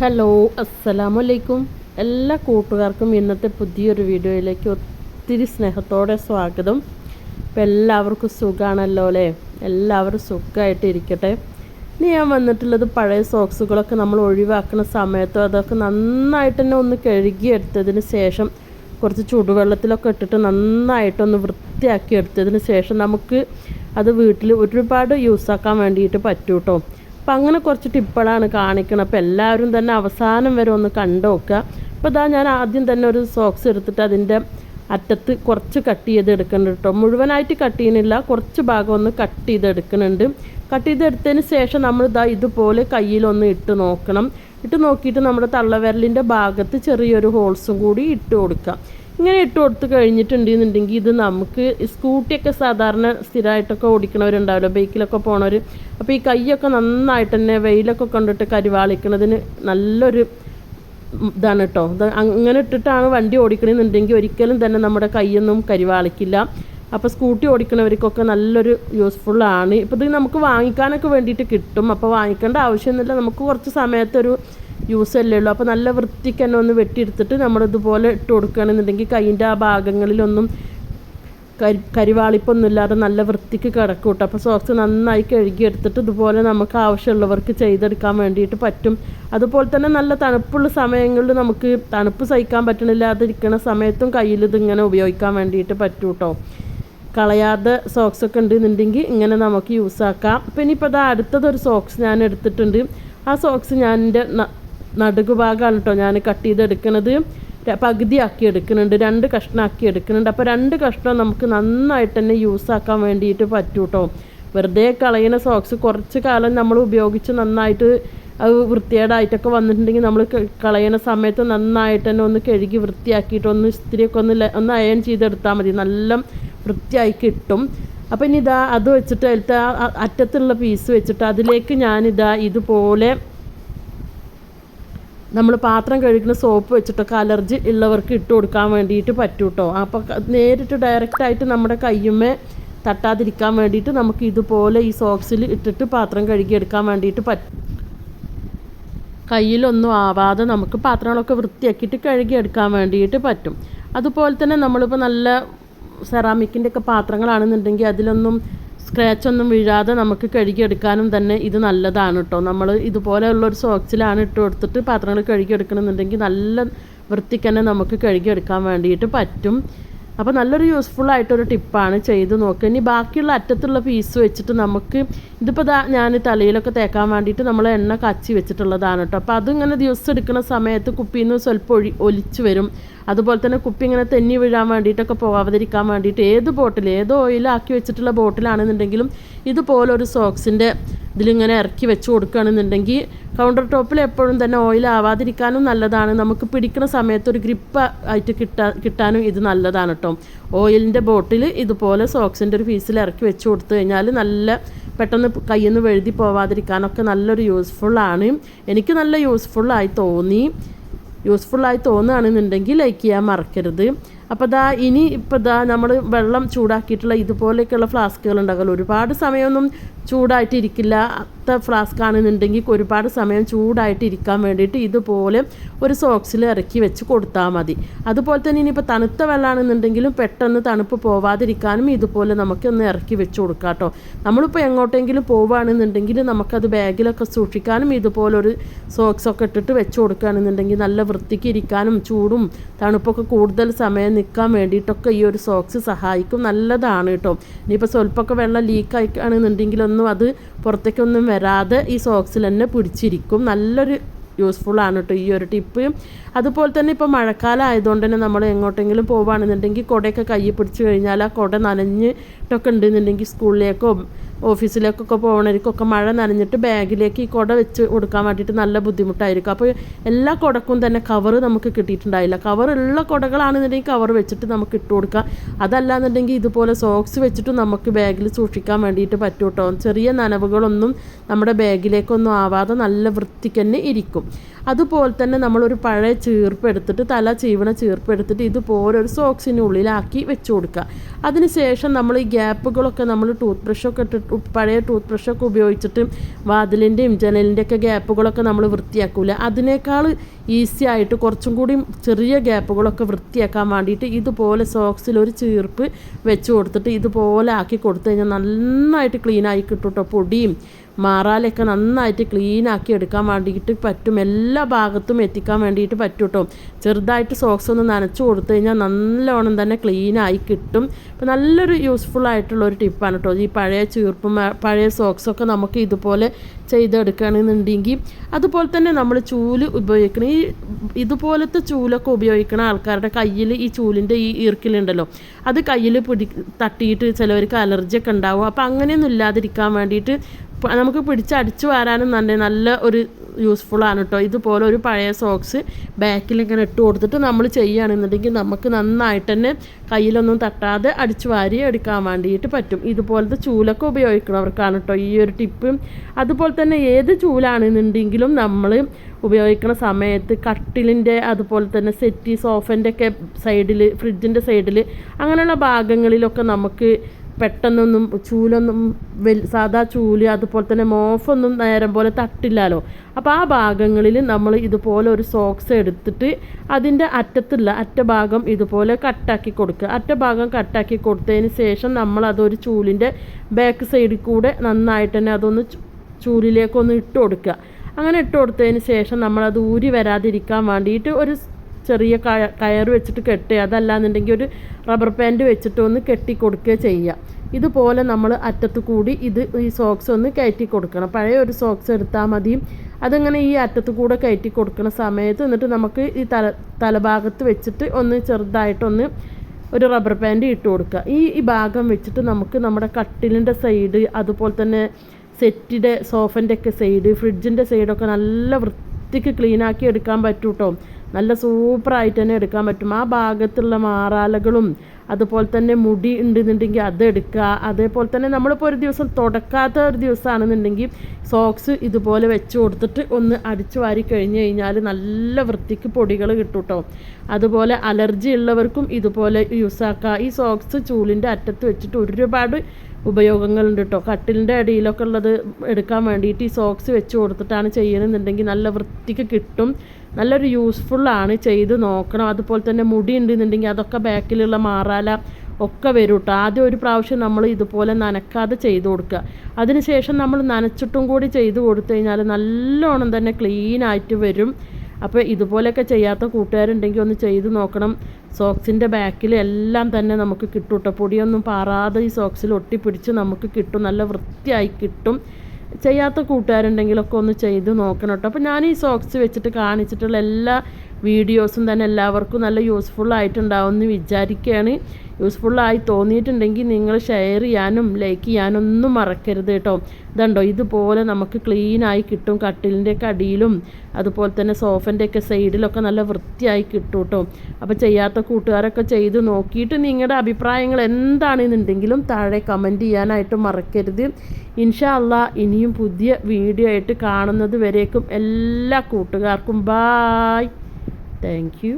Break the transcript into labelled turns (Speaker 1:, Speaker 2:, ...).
Speaker 1: Hello അസ്സലാമലൈക്കും. എല്ലാ കൂട്ടുകാർക്കും ഇന്നത്തെ പുതിയൊരു വീഡിയോയിലേക്ക് ഒത്തിരി സ്നേഹത്തോടെ സ്വാഗതം. ഇപ്പം എല്ലാവർക്കും സുഖമാണല്ലോ അല്ലേ? എല്ലാവരും സുഖമായിട്ട് ഇരിക്കട്ടെ. ഇനി ഞാൻ വന്നിട്ടുള്ളത് പഴയ സോക്സുകളൊക്കെ നമ്മൾ ഒഴിവാക്കുന്ന സമയത്തോ അതൊക്കെ നന്നായിട്ട് തന്നെ ഒന്ന് കഴുകിയെടുത്തതിന് ശേഷം കുറച്ച് ചൂടുവെള്ളത്തിലൊക്കെ ഇട്ടിട്ട് നന്നായിട്ടൊന്ന് വൃത്തിയാക്കി എടുത്തതിന് ശേഷം നമുക്ക് അത് വീട്ടിൽ ഒരുപാട് യൂസാക്കാൻ വേണ്ടിയിട്ട് പറ്റൂ അപ്പം അങ്ങനെ കുറച്ച് ടിപ്പുകളാണ് കാണിക്കുന്നത് അപ്പോൾ എല്ലാവരും തന്നെ അവസാനം വരെ ഒന്ന് കണ്ടുനോക്കുക അപ്പോൾ ഇതാ ഞാൻ ആദ്യം തന്നെ ഒരു സോക്സ് എടുത്തിട്ട് അതിന്റെ അറ്റത്ത് കുറച്ച് കട്ട് ചെയ്ത് എടുക്കുന്നുണ്ട് കേട്ടോ മുഴുവനായിട്ട് കട്ട് ചെയ്യുന്നില്ല കുറച്ച് ഭാഗം ഒന്ന് കട്ട് ചെയ്ത് എടുക്കുന്നുണ്ട്. കട്ട് ചെയ്തെടുത്തതിന് ശേഷം നമ്മൾ ഇതാ ഇതുപോലെ കയ്യിലൊന്ന് ഇട്ട് നോക്കണം. ഇട്ട് നോക്കിയിട്ട് നമ്മുടെ തള്ളവിരലിന്റെ ഭാഗത്ത് ചെറിയൊരു ഹോൾസും കൂടി ഇട്ട് കൊടുക്കാം. ഇങ്ങനെ ഇട്ട് കൊടുത്ത് കഴിഞ്ഞിട്ടുണ്ടെന്നുണ്ടെങ്കിൽ ഇത് നമുക്ക് സ്കൂട്ടിയൊക്കെ സാധാരണ സ്ഥിരമായിട്ടൊക്കെ ഓടിക്കണവരുണ്ടാവില്ല ബൈക്കിലൊക്കെ പോണവർ അപ്പോൾ ഈ കൈയൊക്കെ നന്നായിട്ട് തന്നെ വെയിലൊക്കെ കണ്ടിട്ട് കരിവാളിക്കണതിന് നല്ലൊരു ഇതാണ് കേട്ടോ. അങ്ങനെ ഇട്ടിട്ടാണ് വണ്ടി ഓടിക്കണമെന്നുണ്ടെങ്കിൽ ഒരിക്കലും തന്നെ നമ്മുടെ കൈയൊന്നും കരിവാളിക്കില്ല. അപ്പോൾ സ്കൂട്ടി ഓടിക്കുന്നവർക്കൊക്കെ നല്ലൊരു യൂസ്ഫുൾ ആണ്. ഇപ്പോൾ ഇത് നമുക്ക് വാങ്ങിക്കാനൊക്കെ വേണ്ടിയിട്ട് കിട്ടും. അപ്പോൾ വാങ്ങിക്കേണ്ട ആവശ്യമൊന്നുമില്ല. നമുക്ക് കുറച്ച് സമയത്തൊരു യൂസ് അല്ലേ ഉള്ളൂ. അപ്പോൾ നല്ല വൃത്തിക്ക് തന്നെ ഒന്ന് വെട്ടിയെടുത്തിട്ട് നമ്മളിതുപോലെ ഇട്ട് കൊടുക്കുകയാണെന്നുണ്ടെങ്കിൽ കൈയിന്റെ ആ ഭാഗങ്ങളിലൊന്നും കരി കരിവാളിപ്പൊന്നും ഇല്ലാതെ നല്ല വൃത്തിക്ക് കിടക്കും കേട്ടോ. അപ്പോൾ സോക്സ് നന്നായി കഴുകിയെടുത്തിട്ട് ഇതുപോലെ നമുക്ക് ആവശ്യമുള്ളവർക്ക് ചെയ്തെടുക്കാൻ വേണ്ടിയിട്ട് പറ്റും. അതുപോലെ തന്നെ നല്ല തണുപ്പുള്ള സമയങ്ങളിൽ നമുക്ക് തണുപ്പ് സഹിക്കാൻ പറ്റണില്ലാതിരിക്കുന്ന സമയത്തും കയ്യിൽ ഇതിങ്ങനെ ഉപയോഗിക്കാൻ വേണ്ടിയിട്ട് പറ്റൂട്ടോ കളയാതെ സോക്സ് ഒക്കെ ഉണ്ടെന്നുണ്ടെങ്കിൽ ഇങ്ങനെ നമുക്ക് യൂസ് ആക്കാം. പിന്നെ ഇപ്പോൾ അത് അടുത്തതൊരു സോക്സ് ഞാൻ എടുത്തിട്ടുണ്ട്. ആ സോക്സ് ഞാൻ എന്റെ നടുകു ഭാഗമാണ് കേട്ടോ ഞാൻ കട്ട് ചെയ്തെടുക്കുന്നത് പകുതിയാക്കി എടുക്കുന്നുണ്ട് രണ്ട് കഷ്ണമാക്കി എടുക്കുന്നുണ്ട് അപ്പോൾ രണ്ട് കഷ്ണം നമുക്ക് നന്നായിട്ട് തന്നെ യൂസ് ആക്കാൻ വേണ്ടിയിട്ട് പറ്റൂട്ടോ. വെറുതെ കളയുന്ന സോക്സ് കുറച്ച് കാലം നമ്മൾ ഉപയോഗിച്ച് നന്നായിട്ട് അത് വൃത്തികേടായിട്ടൊക്കെ വന്നിട്ടുണ്ടെങ്കിൽ നമ്മൾ കളയണ സമയത്ത് നന്നായിട്ട് തന്നെ ഒന്ന് കഴുകി വൃത്തിയാക്കിയിട്ട് ഒന്ന് ഇസ്തിരിയൊക്കെ ഒന്ന് ഒന്ന് അയൺ ചെയ്തെടുത്താൽ മതി. നല്ല വൃത്തിയായി കിട്ടും. അപ്പം ഇനി ഇതാ അത് വെച്ചിട്ട് അതിലത്തെ അറ്റത്തുള്ള പീസ് വെച്ചിട്ട് അതിലേക്ക് ഞാനിതാ ഇതുപോലെ നമ്മൾ പാത്രം കഴുകുന്ന സോപ്പ് വെച്ചിട്ടൊക്കെ അലർജി ഉള്ളവർക്ക് ഇട്ട് കൊടുക്കാൻ വേണ്ടിയിട്ട് പറ്റും കേട്ടോ അപ്പോൾ നേരിട്ട് ഡയറക്റ്റായിട്ട് നമ്മുടെ കയ്യുമേ തട്ടാതിരിക്കാൻ വേണ്ടിയിട്ട് നമുക്ക് ഇതുപോലെ ഈ സോക്സിൽ ഇട്ടിട്ട് പാത്രം കഴുകിയെടുക്കാൻ വേണ്ടിയിട്ട് പറ്റും കയ്യിലൊന്നും ആവാതെ നമുക്ക് പാത്രങ്ങളൊക്കെ വൃത്തിയാക്കിയിട്ട് കഴുകിയെടുക്കാൻ വേണ്ടിയിട്ട് പറ്റും. അതുപോലെ തന്നെ നമ്മളിപ്പോൾ നല്ല സെറാമിക്കിന്റെ ഒക്കെ പാത്രങ്ങളാണെന്നുണ്ടെങ്കിൽ അതിലൊന്നും സ്ക്രാച്ച് ഒന്നും വീഴാതെ നമുക്ക് കഴുകിയെടുക്കാനും തന്നെ ഇത് നല്ലതാണ് കേട്ടോ. നമ്മൾ ഇതുപോലെയുള്ള ഒരു സോക്സിലാണ് ഇട്ട് കൊടുത്തിട്ട് പാത്രങ്ങൾ കഴുകിയെടുക്കണമെന്നുണ്ടെങ്കിൽ നല്ല വൃത്തിക്ക് തന്നെ നമുക്ക് കഴുകിയെടുക്കാൻ വേണ്ടിയിട്ട് പറ്റും. അപ്പോൾ നല്ലൊരു യൂസ്ഫുൾ ആയിട്ടൊരു ടിപ്പാണ് ചെയ്ത് നോക്കുക ഇനി ബാക്കിയുള്ള അറ്റത്തുള്ള പീസ് വെച്ചിട്ട് നമുക്ക് ഇതിപ്പോൾ ദാ ഞാൻ തലയിലൊക്കെ തേക്കാൻ വേണ്ടിയിട്ട് നമ്മൾ എണ്ണ കച്ചി വെച്ചിട്ടുള്ളതാണ് കേട്ടോ അപ്പോൾ അതിങ്ങനെ ദിവസം എടുക്കുന്ന സമയത്ത് കുപ്പിയിൽ നിന്ന് സ്വല്പം ഒഴി ഒലിച്ച് വരും. അതുപോലെ തന്നെ കുപ്പി ഇങ്ങനെ തെന്നി വീഴാൻ വേണ്ടിയിട്ടൊക്കെ പോകാതിരിക്കാൻ വേണ്ടിയിട്ട് ഏത് ബോട്ടിൽ ഏത് ഓയിലാക്കി വെച്ചിട്ടുള്ള ബോട്ടിലാണെന്നുണ്ടെങ്കിലും ഇതുപോലൊരു സോക്സിന്റെ ഇതിലിങ്ങനെ ഇറക്കി വെച്ച് കൊടുക്കുകയാണെന്നുണ്ടെങ്കിൽ കൗണ്ടർ ടോപ്പിൽ എപ്പോഴും തന്നെ ഓയിൽ ആവാതിരിക്കാനും നല്ലതാണ്. നമുക്ക് പിടിക്കുന്ന സമയത്ത് ഒരു ഗ്രിപ്പ് ആയിട്ട് കിട്ടാ കിട്ടാനും ഇത് നല്ലതാണ് കേട്ടോ ഓയിലിന്റെ ബോട്ടിൽ ഇതുപോലെ സോക്സിന്റെ ഒരു പീസിൽ ഇറക്കി വെച്ച് കൊടുത്തു കഴിഞ്ഞാൽ നല്ല പെട്ടെന്ന് കയ്യിൽ നിന്ന് വെഴുതി പോവാതിരിക്കാനൊക്കെ നല്ലൊരു യൂസ്ഫുള്ളാണ് എനിക്ക് നല്ല യൂസ്ഫുള്ളായി തോന്നി. യൂസ്ഫുള്ളായി തോന്നുകയാണെന്നുണ്ടെങ്കിൽ ലൈക്ക് ചെയ്യാൻ മറക്കരുത്. അപ്പോൾ ദാ ഇനി ഇപ്പോൾ ദാ നമ്മൾ വെള്ളം ചൂടാക്കിയിട്ടുള്ള ഇതുപോലെയൊക്കെയുള്ള ഫ്ലാസ്കുകൾ ഉണ്ടാകുമല്ലോ. ഒരുപാട് സമയമൊന്നും ചൂടായിട്ടിരിക്കില്ല. അത്ത ഫ്ലാസ്ക് ആണെന്നുണ്ടെങ്കിൽ ഒരുപാട് സമയം ചൂടായിട്ട് ഇരിക്കാൻ വേണ്ടിയിട്ട് ഇതുപോലെ ഒരു സോക്സിൽ ഇറക്കി വെച്ച് കൊടുത്താൽ മതി. അതുപോലെ തന്നെ ഇനിയിപ്പോൾ തണുത്ത വെള്ളമാണെന്നുണ്ടെങ്കിലും പെട്ടെന്ന് തണുപ്പ് പോവാതിരിക്കാനും ഇതുപോലെ നമുക്കൊന്ന് ഇറക്കി വെച്ച് കൊടുക്കാം കേട്ടോ നമ്മളിപ്പോൾ എങ്ങോട്ടെങ്കിലും പോവുകയാണെന്നുണ്ടെങ്കിൽ നമുക്കത് ബാഗിലൊക്കെ സൂക്ഷിക്കാനും ഇതുപോലൊരു സോക്സൊക്കെ ഇട്ടിട്ട് വെച്ച് കൊടുക്കുകയാണെന്നുണ്ടെങ്കിൽ നല്ല വൃത്തിക്ക് ഇരിക്കാനും ചൂടും തണുപ്പൊക്കെ കൂടുതൽ സമയം നിൽക്കാൻ വേണ്ടിയിട്ടൊക്കെ ഈ ഒരു സോക്സ് സഹായിക്കും. നല്ലതാണ് കേട്ടോ ഇനിയിപ്പോൾ സ്വല്പമൊക്കെ വെള്ളം ലീക്ക് ആയിക്കാണെന്നുണ്ടെങ്കിലൊന്നും അത് പുറത്തേക്കൊന്നും വരാതെ ഈ സോക്സിൽ തന്നെ പിടിച്ചിരിക്കും. നല്ലൊരു യൂസ്ഫുൾ ആണ് കേട്ടോ ഈ ഒരു ടിപ്പ് അതുപോലെ തന്നെ ഇപ്പോൾ മഴക്കാലം ആയതുകൊണ്ട് തന്നെ നമ്മൾ എങ്ങോട്ടെങ്കിലും പോവുകയാണെന്നുണ്ടെങ്കിൽ കുടയൊക്കെ കയ്യിൽ പിടിച്ച് കഴിഞ്ഞാൽ ആ കുട നനഞ്ഞിട്ടൊക്കെ ഉണ്ടെന്നുണ്ടെങ്കിൽ സ്കൂളിലേക്കോ ഓഫീസിലേക്കൊക്കെ പോകണവർക്കൊക്കെ മഴ നനഞ്ഞിട്ട് ബാഗിലേക്ക് ഈ കുട വെച്ച് കൊടുക്കാൻ വേണ്ടിയിട്ട് നല്ല ബുദ്ധിമുട്ടായിരിക്കും. അപ്പോൾ എല്ലാ കുടക്കും തന്നെ കവർ നമുക്ക് കിട്ടിയിട്ടുണ്ടായില്ല. കവറുള്ള കുടകളാണെന്നുണ്ടെങ്കിൽ കവർ വെച്ചിട്ട് നമുക്ക് ഇട്ട് കൊടുക്കാം. അതല്ലാന്നുണ്ടെങ്കിൽ ഇതുപോലെ സോക്സ് വെച്ചിട്ട് നമുക്ക് ബാഗിൽ സൂക്ഷിക്കാൻ വേണ്ടിയിട്ട് പറ്റും കേട്ടോ ചെറിയ നനവുകളൊന്നും നമ്മുടെ ബാഗിലേക്കൊന്നും ആവാതെ നല്ല വൃത്തിക്ക് തന്നെ ഇരിക്കും. അതുപോലെ തന്നെ നമ്മളൊരു പഴയ ചീർപ്പ് എടുത്തിട്ട് തല ചീവണ ചീർപ്പ് എടുത്തിട്ട് ഇതുപോലെ ഒരു സോക്സിനുള്ളിലാക്കി വെച്ച് കൊടുക്കുക. അതിനുശേഷം നമ്മൾ ഈ ഗ്യാപ്പുകളൊക്കെ നമ്മൾ ടൂത്ത് ബ്രഷൊക്കെ ഇട്ടിട്ട് പഴയ ടൂത്ത് ബ്രഷൊക്കെ ഉപയോഗിച്ചിട്ട് വാതിലിന്റെയും ജനലിന്റെയൊക്കെ ഗ്യാപ്പുകളൊക്കെ നമ്മൾ വൃത്തിയാക്കൂല. അതിനേക്കാൾ ഈസി ആയിട്ട് കുറച്ചും കൂടി ചെറിയ ഗ്യാപ്പുകളൊക്കെ വൃത്തിയാക്കാൻ വേണ്ടിയിട്ട് ഇതുപോലെ സോക്സിൽ ഒരു ചീർപ്പ് വെച്ച് കൊടുത്തിട്ട് ഇതുപോലെ ആക്കി കൊടുത്തു കഴിഞ്ഞാൽ നന്നായിട്ട് ക്ലീനായി കിട്ടും കേട്ടോ പൊടിയും മാറാലൊക്കെ നന്നായിട്ട് ക്ലീനാക്കി എടുക്കാൻ വേണ്ടിയിട്ട് പറ്റും. എല്ലാ ഭാഗത്തും എത്തിക്കാൻ വേണ്ടിയിട്ട് പറ്റും കേട്ടോ ചെറുതായിട്ട് സോക്സ് ഒന്ന് നനച്ച് കൊടുത്തു കഴിഞ്ഞാൽ നല്ലോണം തന്നെ ക്ലീനായി കിട്ടും. അപ്പോൾ നല്ലൊരു യൂസ്ഫുൾ ആയിട്ടുള്ള ഒരു ടിപ്പാണ് കേട്ടോ ഈ പഴയ ചീർപ്പും പഴയ സോക്സൊക്കെ നമുക്ക് ഇതുപോലെ ചെയ്തെടുക്കുകയാണെന്നുണ്ടെങ്കിൽ അതുപോലെ തന്നെ നമ്മൾ ചൂൽ ഉപയോഗിക്കണം ഈ ഇതുപോലത്തെ ചൂലൊക്കെ ഉപയോഗിക്കുന്ന ആൾക്കാരുടെ കയ്യിൽ ഈ ചൂലിന്റെ ഈ ഈർക്കിലുണ്ടല്ലോ. അത് കയ്യിൽ പിടി തട്ടിയിട്ട് ചിലവർക്ക് അലർജിയൊക്കെ ഉണ്ടാവും. അപ്പോൾ അങ്ങനെയൊന്നും ഇല്ലാതിരിക്കാൻ വേണ്ടിയിട്ട് നമുക്ക് പിടിച്ചടിച്ചു വാരാനും നല്ല നല്ല ഒരു യൂസ്ഫുൾ ആണ് കേട്ടോ ഇതുപോലെ ഒരു പഴയ സോക്സ് ബാക്കിൽ ഇങ്ങനെ ഇട്ട് കൊടുത്തിട്ട് നമ്മൾ ചെയ്യുകയാണെന്നുണ്ടെങ്കിൽ നമുക്ക് നന്നായിട്ട് തന്നെ കയ്യിലൊന്നും തട്ടാതെ അടിച്ചു വാരി എടുക്കാൻ വേണ്ടിയിട്ട് പറ്റും. ഇതുപോലത്തെ ചൂലൊക്കെ ഉപയോഗിക്കുന്നവർക്കാണ് കേട്ടോ ഈ ഒരു ടിപ്പ് അതുപോലെ തന്നെ ഏത് ചൂലാണെന്നുണ്ടെങ്കിലും നമ്മൾ ഉപയോഗിക്കുന്ന സമയത്ത് കട്ടിലിന്റെ അതുപോലെ തന്നെ സെറ്റി സോഫന്റെ ഒക്കെ സൈഡിൽ ഫ്രിഡ്ജിന്റെ സൈഡിൽ അങ്ങനെയുള്ള ഭാഗങ്ങളിലൊക്കെ നമുക്ക് പെട്ടെന്നൊന്നും ചൂലൊന്നും വെൽ സാധാ ചൂൽ അതുപോലെ തന്നെ മോഫൊന്നും നേരം പോലെ തട്ടില്ലല്ലോ അപ്പോൾ ആ ഭാഗങ്ങളിൽ നമ്മൾ ഇതുപോലെ ഒരു സോക്സ് എടുത്തിട്ട് അതിന്റെ അറ്റത്തുള്ള അറ്റ ഭാഗം ഇതുപോലെ കട്ടാക്കി കൊടുക്കുക. അറ്റ ഭാഗം കട്ടാക്കി കൊടുത്തതിന് ശേഷം നമ്മൾ അതൊരു ചൂലിന്റെ ബാക്ക് സൈഡിൽ കൂടെ നന്നായിട്ട് തന്നെ അതൊന്ന് ചൂലിലേക്കൊന്ന് ഇട്ട് കൊടുക്കുക. അങ്ങനെ ഇട്ട് കൊടുത്തതിന് ശേഷം നമ്മളത് ഊരി വരാതിരിക്കാൻ വേണ്ടിയിട്ട് ഒരു ചെറിയ കയർ വെച്ചിട്ട് കെട്ടുക. അതല്ലാന്നുണ്ടെങ്കിൽ ഒരു റബ്ബർ പാന്റ് വെച്ചിട്ട് ഒന്ന് കെട്ടി കൊടുക്കുക ചെയ്യുക. ഇതുപോലെ നമ്മൾ അറ്റത്ത് കൂടി ഇത് ഈ സോക്സ് ഒന്ന് കയറ്റി കൊടുക്കണം. പഴയ ഒരു സോക്സ് എടുത്താൽ മതി. അതിങ്ങനെ ഈ അറ്റത്ത് കൂടെ കയറ്റി കൊടുക്കുന്ന സമയത്ത് എന്നിട്ട് നമുക്ക് ഈ തല തലഭാഗത്ത് വെച്ചിട്ട് ഒന്ന് ചെറുതായിട്ടൊന്ന് ഒരു റബ്ബർ പാന്റ് ഇട്ട് കൊടുക്കുക. ഈ ഈ ഭാഗം വെച്ചിട്ട് നമുക്ക് നമ്മുടെ കട്ടിലിന്റെ സൈഡ് അതുപോലെ തന്നെ സെറ്റിന്റെ സോഫന്റെ ഒക്കെ സൈഡ് ഫ്രിഡ്ജിന്റെ സൈഡൊക്കെ നല്ല വൃത്തിക്ക് ക്ലീനാക്കി എടുക്കാൻ പറ്റൂട്ടോ. നല്ല സൂപ്പറായിട്ട് തന്നെ എടുക്കാൻ പറ്റും. ആ ഭാഗത്തുള്ള മാറാലകളും അതുപോലെ തന്നെ മുടി ഉണ്ടെന്നുണ്ടെങ്കിൽ അത് എടുക്കുക. അതേപോലെ തന്നെ നമ്മളിപ്പോൾ ഒരു ദിവസം തുടക്കാത്ത ഒരു ദിവസമാണെന്നുണ്ടെങ്കിൽ സോക്സ് ഇതുപോലെ വെച്ച് കൊടുത്തിട്ട് ഒന്ന് അടിച്ചു വാരി കഴിഞ്ഞ് കഴിഞ്ഞാൽ നല്ല വൃത്തിക്ക് പൊടികൾ കിട്ടും കേട്ടോ അതുപോലെ അലർജി ഉള്ളവർക്കും ഇതുപോലെ യൂസ് ആക്കുക ഈ സോക്സ് ചൂലിന്റെ അറ്റത്ത് വെച്ചിട്ട് ഒരുപാട് ഉപയോഗങ്ങളുണ്ട് കേട്ടോ കട്ടിലിന്റെ അടിയിലൊക്കെ ഉള്ളത് എടുക്കാൻ വേണ്ടിയിട്ട് ഈ സോക്സ് വെച്ച് കൊടുത്തിട്ടാണ് ചെയ്യണമെന്നുണ്ടെങ്കിൽ നല്ല വൃത്തിക്ക് കിട്ടും. നല്ലൊരു യൂസ്ഫുള്ളാണ് ചെയ്ത് നോക്കണം. അതുപോലെ തന്നെ മുടി ഉണ്ടെന്നുണ്ടെങ്കിൽ അതൊക്കെ ബാക്കിലുള്ള മാറാല ഒക്കെ വരും കേട്ടോ ആദ്യം ഒരു പ്രാവശ്യം നമ്മൾ ഇതുപോലെ നനക്കാതെ ചെയ്ത് കൊടുക്കുക. അതിനുശേഷം നമ്മൾ നനച്ചിട്ടും കൂടി ചെയ്ത് കൊടുത്തു കഴിഞ്ഞാൽ നല്ലോണം തന്നെ ക്ലീൻ ആയിട്ട് വരും. അപ്പോൾ ഇതുപോലെയൊക്കെ ചെയ്യാത്ത കൂട്ടുകാരുണ്ടെങ്കിൽ ഒന്ന് ചെയ്ത് നോക്കണം. സോക്സിന്റെ ബാക്കിൽ എല്ലാം തന്നെ നമുക്ക് കിട്ടും കേട്ടോ പൊടിയൊന്നും പാറാതെ ഈ സോക്സിൽ ഒട്ടിപ്പിടിച്ച് നമുക്ക് കിട്ടും. നല്ല വൃത്തിയായി കിട്ടും. ചെയ്യാത്ത കൂട്ടുകാരുണ്ടെങ്കിലൊക്കെ ഒന്ന് ചെയ്ത് നോക്കണം കേട്ടോ. അപ്പോൾ ഞാൻ ഈ സോക്സ് വെച്ചിട്ട് കാണിച്ചിട്ടുള്ള എല്ലാ വീഡിയോസും തന്നെ എല്ലാവർക്കും നല്ല യൂസ്ഫുൾ ആയിട്ടുണ്ടാവും എന്ന് വിചാരിക്കുകയാണ്. യൂസ്ഫുള്ളായി തോന്നിയിട്ടുണ്ടെങ്കിൽ നിങ്ങൾ ഷെയർ ചെയ്യാനും ലൈക്ക് ചെയ്യാനും ഒന്നും മറക്കരുത് കേട്ടോ. ഇതുണ്ടോ? ഇതുപോലെ നമുക്ക് ക്ലീനായി കിട്ടും കട്ടിലിന്റെ ഒക്കെ അടിയിലും അതുപോലെ തന്നെ സോഫന്റെ ഒക്കെ സൈഡിലൊക്കെ നല്ല വൃത്തിയായി കിട്ടും കേട്ടോ. അപ്പോൾ ചെയ്യാത്ത കൂട്ടുകാരൊക്കെ ചെയ്ത് നോക്കിയിട്ട് നിങ്ങളുടെ അഭിപ്രായങ്ങൾ എന്താണെന്നുണ്ടെങ്കിലും താഴെ കമന്റ് ചെയ്യാനായിട്ട് മറക്കരുത്. ഇൻഷാ അല്ല ഇനിയും പുതിയ വീഡിയോ ആയിട്ട് കാണുന്നത് വരേക്കും എല്ലാ കൂട്ടുകാർക്കും. Bye thank you